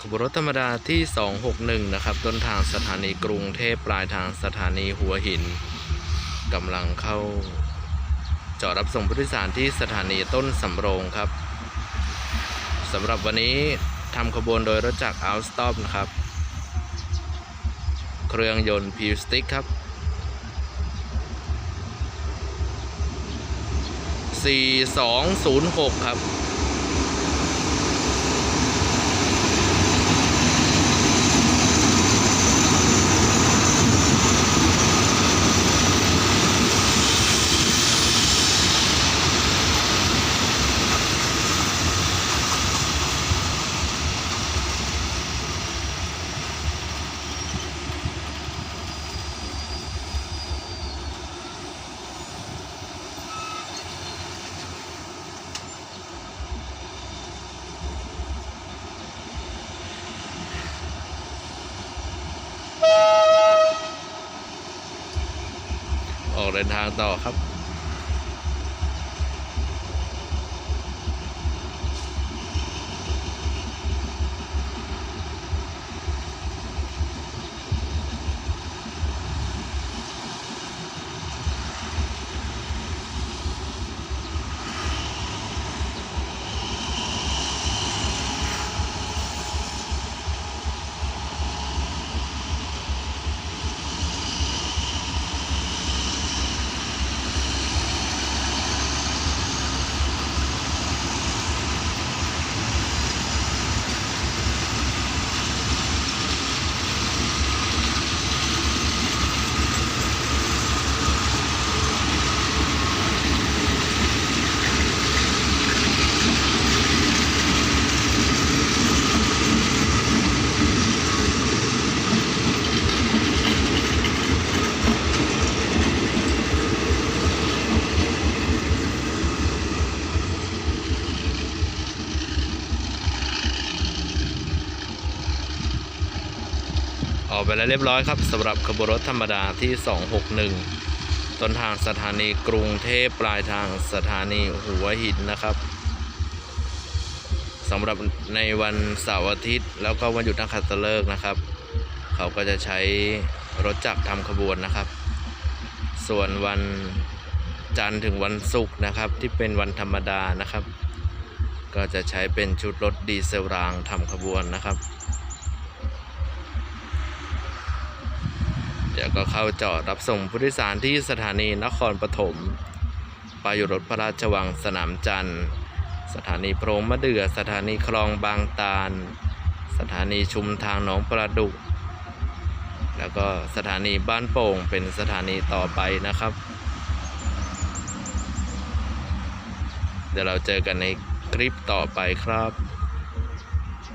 ขบวนรถธรรมดาที่ 261 นะครับ ต้นทางสถานีกรุงเทพปลายทางสถานีหัวหินกำลังเข้า จอดรับส่งผู้โดยสารที่สถานีต้นสำโรงครับสำหรับวันนี้ทำขบวนโดยรถจักร Outstop นะครับ เครื่องยนต์พิวสติกครับ 4206 ครับ ออกเดินทางต่อครับ ออกไปแล้วเรียบร้อยครับสำหรับขบวนรถธรรมดาที่ 261 ต้นทางสถานีกรุงเทพปลายทางสถานีหัวหินนะครับสำหรับในวันเสาร์อาทิตย์ แล้วก็วันหยุดนักขัตฤกษ์นะครับ เขาก็จะใช้รถจักรทำขบวนนะครับ ส่วนวันจันทร์ถึงวันศุกร์นะครับ ที่เป็นวันธรรมดานะครับ ก็จะใช้เป็นชุดรถดีเซลรางทำขบวนนะครับ ก็เข้าจอดรับส่งผู้โดยสารที่สถานีนครปฐมไปอยู่รถพระราชวังสนามจันทร์ สถานีโพรงมะเดื่อสถานีคลองบางตาล สถานีชุมทางหนองประดุก แล้วก็สถานีบ้านโป่งเป็นสถานีต่อไปนะครับ เดี๋ยวเราเจอกันในคลิปต่อไปครับ